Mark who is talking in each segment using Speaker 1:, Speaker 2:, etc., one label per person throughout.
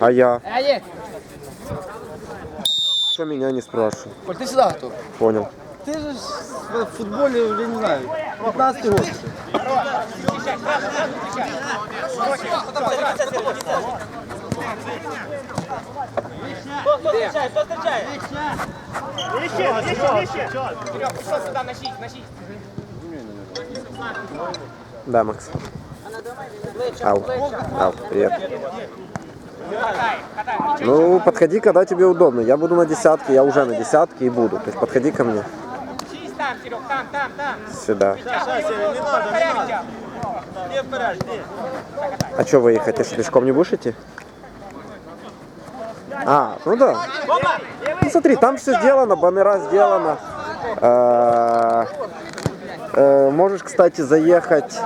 Speaker 1: А я?
Speaker 2: Еді,
Speaker 1: Что меня не спрашивают?
Speaker 2: Коль, ти сюди готов.
Speaker 1: Понял.
Speaker 2: Ти ж в футболі, вже не знаю, 15 год. ще.
Speaker 1: Да, Макс. Ау. Ау, привет. Ну, подходи, когда тебе удобно. Я буду на десятке, я уже на десятке и буду. То есть подходи ко мне. Сюда. А что выехать? Ты что, пешком не будешь идти? А, ну да. Ну смотри, там все сделано, баннера сделано. Э, э, Можешь, кстати, заехать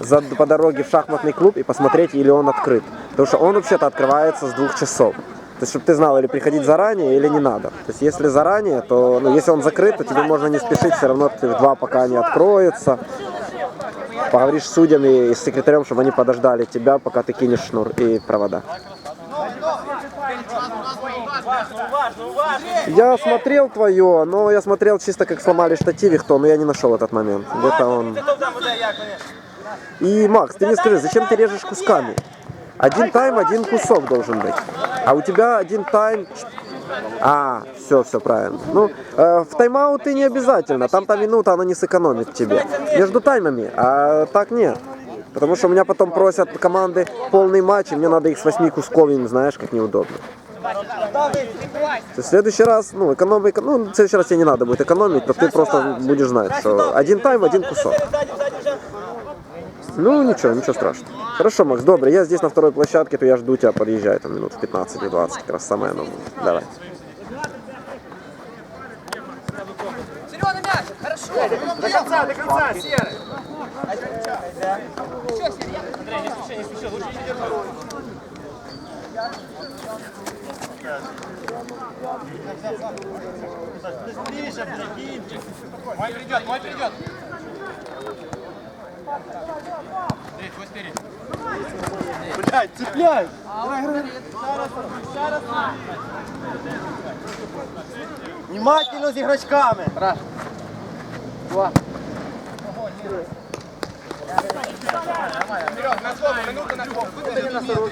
Speaker 1: за, по дороге в шахматный клуб и посмотреть, или он открыт. Потому что он вообще-то открывается с двух часов. То есть, чтобы ты знал, или приходить заранее, или не надо. То есть, если заранее, то, ну, если он закрыт, то тебе можно не спешить, все равно ты в два пока не откроется. Поговоришь с судьями и с секретарем, чтобы они подождали тебя, пока ты кинешь шнур и провода. Я смотрел твое, но я смотрел чисто как сломали штативе кто, но я не нашел этот момент. Где-то он... И, Макс, ты мне скажи, зачем ты режешь кусками? Один тайм, один кусок должен быть. А у тебя один тайм... А, все, все правильно. Ну, э, в тайм-ауты не обязательно. Там та минута, она не сэкономит тебе. Между таймами, а так нет. Потому что у меня потом просят команды полный матч, и мне надо их с восьми кусков, им знаешь, как неудобно. То в следующий раз, ну, экономи, ну, в следующий раз тебе не надо будет экономить, но ты просто будешь знать, что один тайм, один кусок. Ну, ничего, ничего страшного. Хорошо, Макс, добрый. Я здесь на второй площадке, то я жду тебя, подъезжай там минут в 15 или 20, как раз самое будет. Давай.
Speaker 2: Серега, мяч, хорошо.
Speaker 3: До конца, до конца, Серый.
Speaker 4: Мой придет, мой придет.
Speaker 3: Блядь, цепляй. Внимательно з ігрочками.
Speaker 2: Раз, два.
Speaker 4: Серег, на слово, минуту на слово.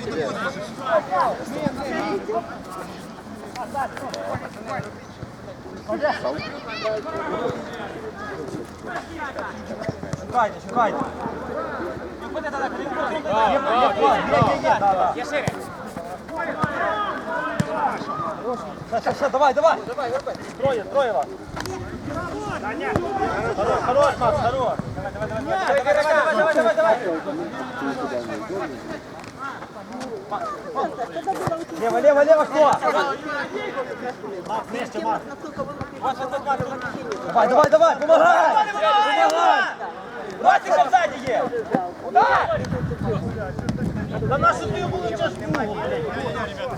Speaker 3: Шукайте, шукайте.
Speaker 4: Я шире.
Speaker 3: Ща, ща, ща, давай, давай. Троє, троє вас. Хорош, хорош, Макс, хорош.
Speaker 4: Давай, давай, давай, давай, давай.
Speaker 3: Лево, лево, лево, кто? Макс, вместе, Макс. Давай, давай, давай, помогай. Помогай. Ростик сзади є. Да нашу ти було час.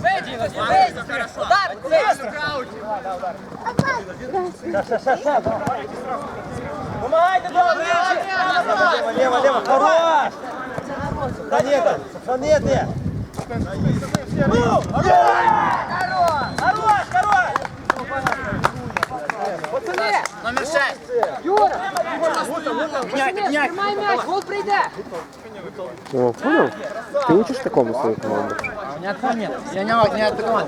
Speaker 2: Вийди, вийди. Удар, вийди.
Speaker 3: Ща, ща, ща, ща. Помогайте, давай. Лево, лево, лево, хорош. Да нет, да нет, нет. Ну, Хорош, хорош,
Speaker 2: Пацани. Номер 6. Юра. Пацани, тримай м'яч, гол прийде.
Speaker 1: О, понял? Ты учишь такому свою команду?
Speaker 2: Ні, такого ні. Я не, не атакував.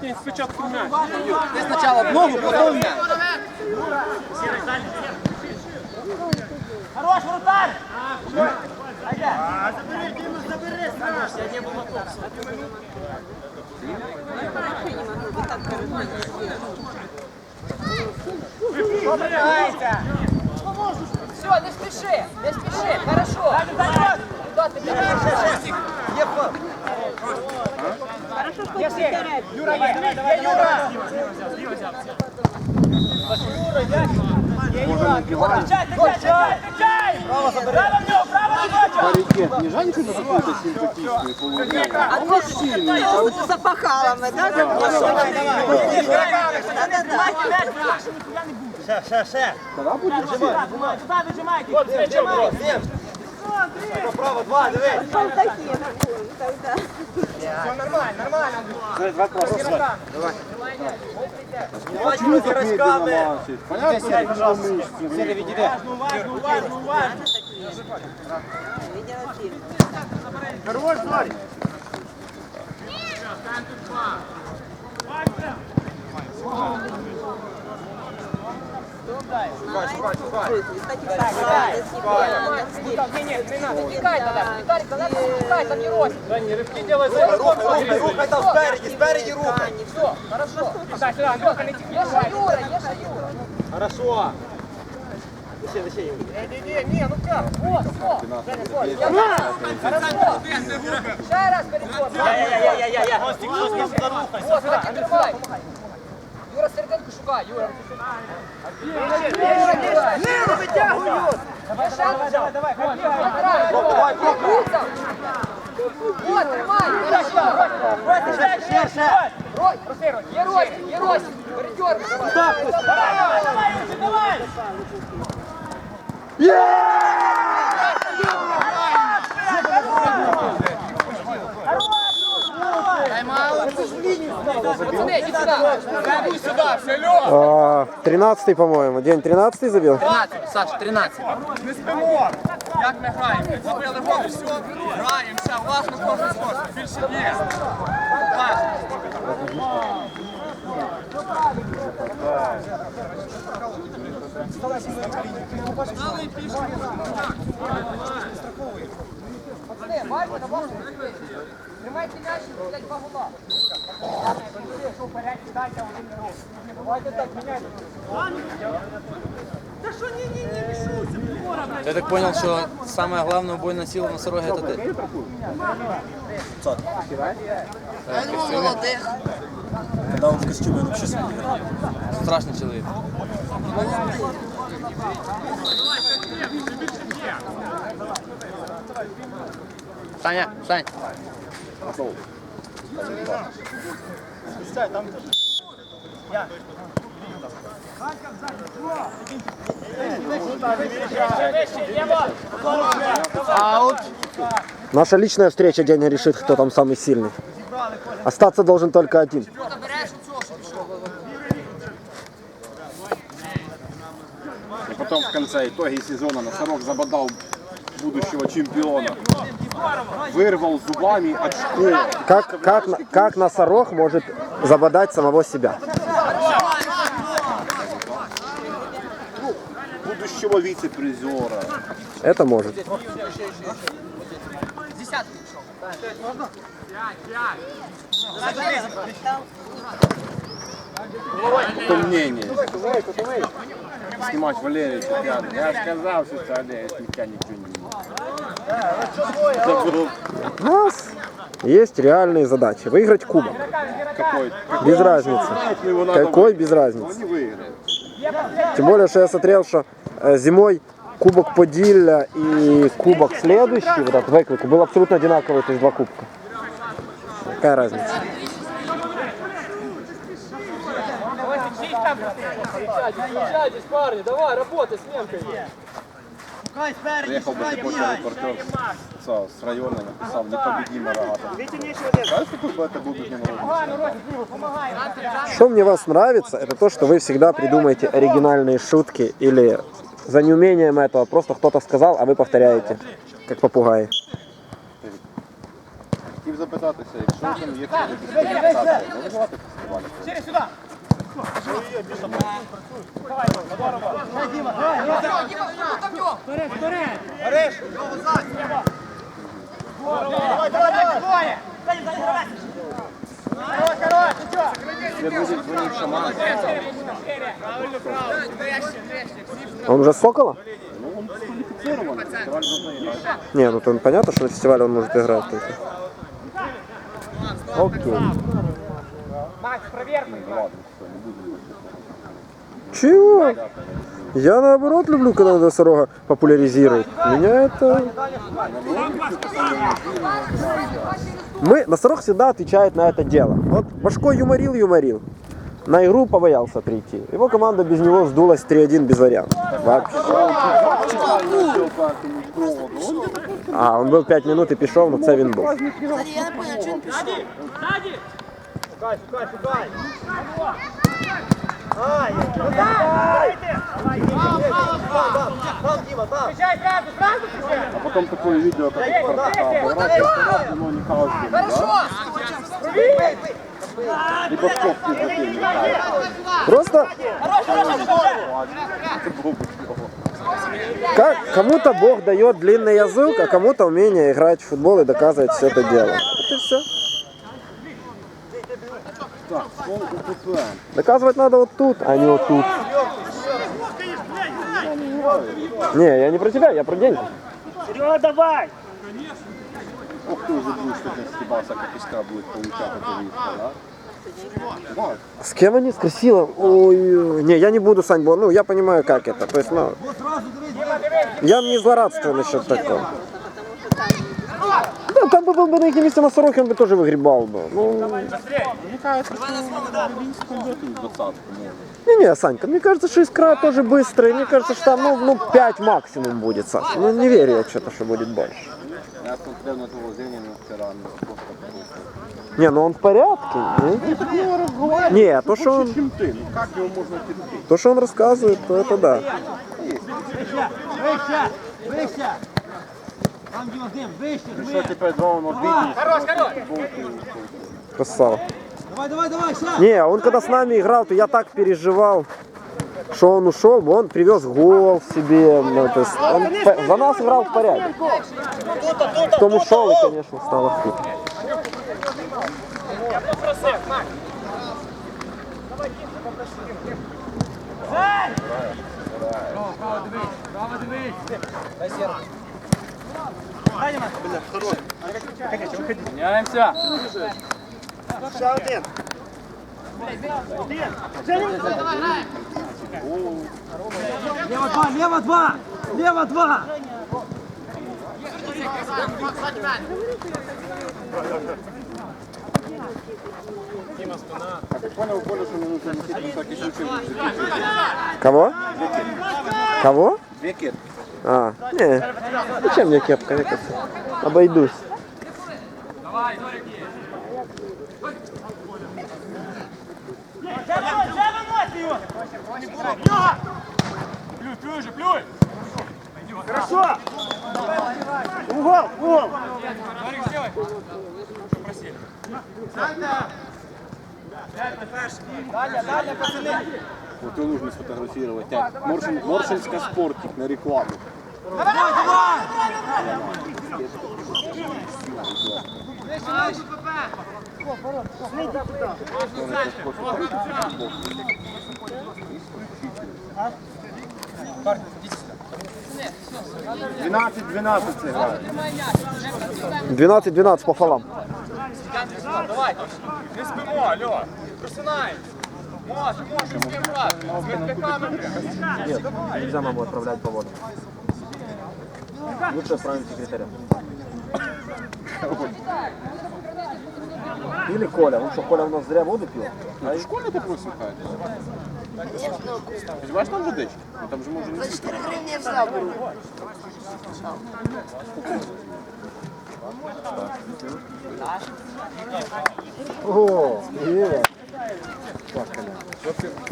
Speaker 2: Ти спочатку ногу, потім м'яч.
Speaker 3: Хорош, вратарь.
Speaker 2: Все, не спіши, не спіши, хорошо. Куда ти біжиш?
Speaker 3: Юра, є, є Юра. Є Юра. Кричай, кричай, кричай, кричай. Право забери. Право в нього, Право!
Speaker 5: Паритет. Не жаль, что какой-то симпатичный полугол?
Speaker 6: А вот с запахалами, да?
Speaker 3: Ще, ще, ще.
Speaker 5: Тогда будет
Speaker 3: Вижимай, вижимай. От, вижимай. Право, два, дивись.
Speaker 4: Все нормально, нормально.
Speaker 5: Почему так медленно
Speaker 3: Рожками.
Speaker 5: лазит? Понятно, что мышцы.
Speaker 3: Сири, відійди. Уважно, уважно, уважно.
Speaker 5: Хорош, Варя.
Speaker 2: Не, не, не надо. Тікай тогда. Віталік, тогда тікай, там не рось.
Speaker 3: Рухай, рухай, рухай там спереді, спереді рухай.
Speaker 2: Все, хорошо. Сюда, сюда, Андрюха, не тікай. Є ще Юра, є ще Юра.
Speaker 3: Хорошо. Лише, лише, Юрій.
Speaker 4: Не-не-не, не, ну как?
Speaker 2: Вот, все. Хорошо. Ще раз переход.
Speaker 3: Я-я-я-я-я. Гостик, гостик, зарухай.
Speaker 2: Вот, так, тримай. Шукай, Юра.
Speaker 4: Вытягивай, Юр!
Speaker 2: Давай,
Speaker 3: Давай, давай, давай.
Speaker 2: Давай,
Speaker 3: Давай.
Speaker 2: Вот, тримай.
Speaker 3: Ще.
Speaker 2: Рой, є Ростик, є Ростик. Передергай.
Speaker 3: Давай, давай, Юрчик, давай.
Speaker 2: Пацаны, иди сюда.
Speaker 4: Иди сюда, все, Лёва!
Speaker 1: А, 13 по-моему. День 13 забил?
Speaker 2: 13, Саша, 13.
Speaker 4: Не спимо! Як ми граємо? Забили гол, і все, граємося, власно кожен спосіб, більше є. Так.
Speaker 2: Пацаны, бачите, на вас Тримайте м'яч, блядь, два гола. Давайте так, міняйте.
Speaker 7: Я так понял, что самое главное убойная сила на Сороге это ты.
Speaker 3: Когда он в костюме, он вообще смотрит.
Speaker 7: Страшный человек. Саня, Сань.
Speaker 1: Наша личная встреча день решит, кто там самый сильный. Остаться должен только один.
Speaker 5: И потом в конце итоги сезона носорог забодал будущего чемпиона. Вырвал зубами очко.
Speaker 1: Как, как, как носорог может забодать самого себя?
Speaker 5: Будущего вице-призера.
Speaker 1: Это может.
Speaker 5: Это мнение. Снимать Чепяна. Я сказал, что Валерий с тебя ничего не
Speaker 1: нас есть реальные задачи. Выиграть кубок.
Speaker 5: какой
Speaker 1: Без разницы. Какой без разницы. Тем более, что я смотрел, что э, зимой кубок Подилля и кубок следующий, вот этот выклик, был абсолютно одинаковый, то есть два кубка. Какая разница?
Speaker 2: Парни, давай, работай с немкой.
Speaker 3: Шукай спереді,
Speaker 5: Приехал бы
Speaker 3: шукай,
Speaker 5: такой
Speaker 3: бігай.
Speaker 5: репортер с, с района, написал непобедимый рогатый. Знаешь, какой бы это был день рождения?
Speaker 1: Что мне вас нравится, это то, что вы всегда придумаете оригинальные шутки или за неумением этого просто кто-то сказал, а вы повторяете, как попугаи.
Speaker 5: Хотів запитатися, якщо там є фестивалі, організувати фестивалі.
Speaker 4: Сири, сюда! Гориш! Давай, давай, давай! Хорош, хорош, нічого!
Speaker 5: Це буде дзвонить шаман.
Speaker 1: Он уже Сокола?
Speaker 5: Ну, он играть.
Speaker 1: Не, ну то понятно, что на фестивале он может играть только. Окей. Чего? Я наоборот люблю, когда носорога популяризируют. Меня это... Мы, носорог всегда отвечает на это дело. Вот Башко юморил, юморил. На игру побоялся прийти. Его команда без него сдулась 3-1 без вариантов. Вообще. А, он был 5 минут и пішов, ну це він був.
Speaker 3: Шукай, шукай, шукай. Ай, ну. Встречай сразу, сразу встречай.
Speaker 5: А потом такое видео, как Спартак, но не каждый.
Speaker 2: Хорошо!
Speaker 5: И запомнил.
Speaker 1: Просто Как, кому-то Бог дает длинный язык, а кому-то умение играть в футбол и доказывать все это дело. Вот и все. Доказывать надо вот тут, а не вот тут. Не, я не про тебя, я про деньги.
Speaker 3: Серега, давай!
Speaker 5: Ох, ты уже будешь сегодня стебаться, как искра будет получать это видно, да?
Speaker 1: С кем они? С Красилом? Ой, не, я не буду, Сань, ну я понимаю, как это. То есть, ну, я не злорадствую насчет такого. Да, там бы был бы на их месте носорог, он бы тоже выгребал бы. Ну,
Speaker 5: мне кажется, что двадцатку, может.
Speaker 1: не-не, Санька, мне кажется, что Искра тоже быстрый. Мне кажется, что там, ну, ну 5 максимум будет, Саша. Ну, не верю я что-то, что будет больше.
Speaker 5: Я смотрел на того Зенина вчера, ну, просто просто.
Speaker 1: Не, ну он в порядке. Не, не то, что он,
Speaker 5: Чем ты? Ну как его можно терпеть?
Speaker 1: то, что он рассказывает, то это да.
Speaker 3: Вище, вище! Там, Дима, Дим, вище,
Speaker 5: Что
Speaker 3: вище!
Speaker 5: теперь два он обидит?
Speaker 4: Хорош, хорош!
Speaker 1: Красава.
Speaker 3: Давай, давай, давай, сейчас!
Speaker 1: Не, он когда с нами играл, то я так переживал, что он ушел, он привез гол себе. ну, то есть он за нас играл в порядке. Потом ушел и, конечно, стало хуже.
Speaker 4: Меняемся!
Speaker 3: Ще один! Лево два, лево два! Лево два!
Speaker 1: Кого? Кого?
Speaker 5: Векер.
Speaker 1: А, не, зачем мне кепка? Я обойдусь.
Speaker 4: Плюй, плюй же, плюй!
Speaker 3: Хорошо! Угол, угол!
Speaker 4: Марик, сделай! Просили?
Speaker 5: Вот нужно сфотографировать. Так, Моршин, Моршинска спортик на рекламу. Давай, давай! Парни, идите сюда.
Speaker 1: 12-12 играют. 12-12 по фалам.
Speaker 4: Давай! Не спимо, алло! Просинай! Може, може, з ким грати! З прямо!
Speaker 1: Нет, нельзя маму отправлять по воду. Лучше отправим секретаря. Или Коля. Ну что, Коля у нас зря воду пил?
Speaker 5: А в школе ты просто Ты знаешь там водички? Там же можно не
Speaker 6: 4 гривны я взял.
Speaker 1: О, привет.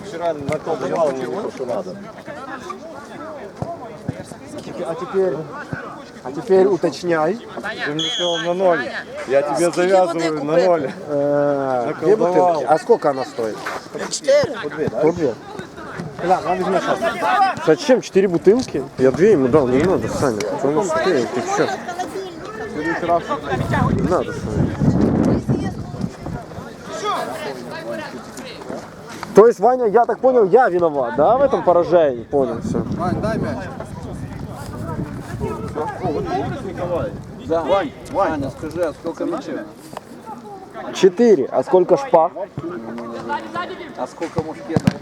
Speaker 5: Вчера на то давал не что надо.
Speaker 1: А теперь, а теперь уточняй.
Speaker 8: Ты мне сказал на ноль. Я тебе завязываю на ноль.
Speaker 1: Э, Две бутылки. А сколько она стоит?
Speaker 6: 4.
Speaker 1: По две. Зачем? Четыре бутылки? Я две ему дал, не надо, Саня. Он успеет, Десять раз. Не надо смотреть. То есть, Ваня, я так понял, я виноват, да, в этом поражении? Понял, все.
Speaker 5: Вань, дай мяч.
Speaker 7: Да. Вань, Ваня, скажи, а сколько мячей?
Speaker 1: Четыре. А сколько шпаг?
Speaker 7: А сколько мушкетов?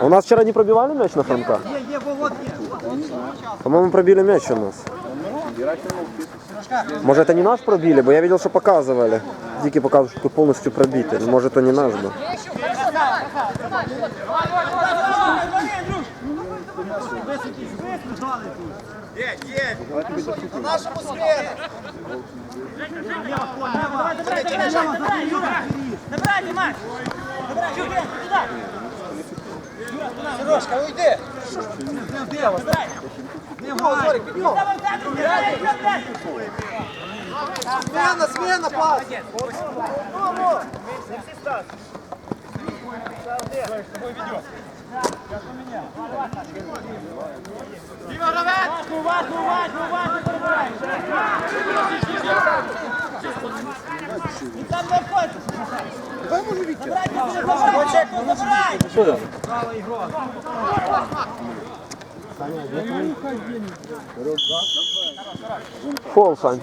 Speaker 1: У нас вчера не пробивали мяч на фронтах? По-моему, пробили мяч у нас. Может, это не наш пробили, бо я видел, что показывали. Дики показывают, что полностью пробитый. Может, это не наш был.
Speaker 5: Давай, на нашому спину! Давай, давай, давай, Рома, давай, Юра! Набирай, Димаш! Набирай, Юра, туда! Сережка, уйди! Где вас? Давай, Зорик, поднял!
Speaker 9: Смена, смена, пас!
Speaker 5: Не все стас! С тобой ведет! Там не входиш! Давай може Віктор! Забирай, забирай! Право ігро!
Speaker 1: Фол, Сань.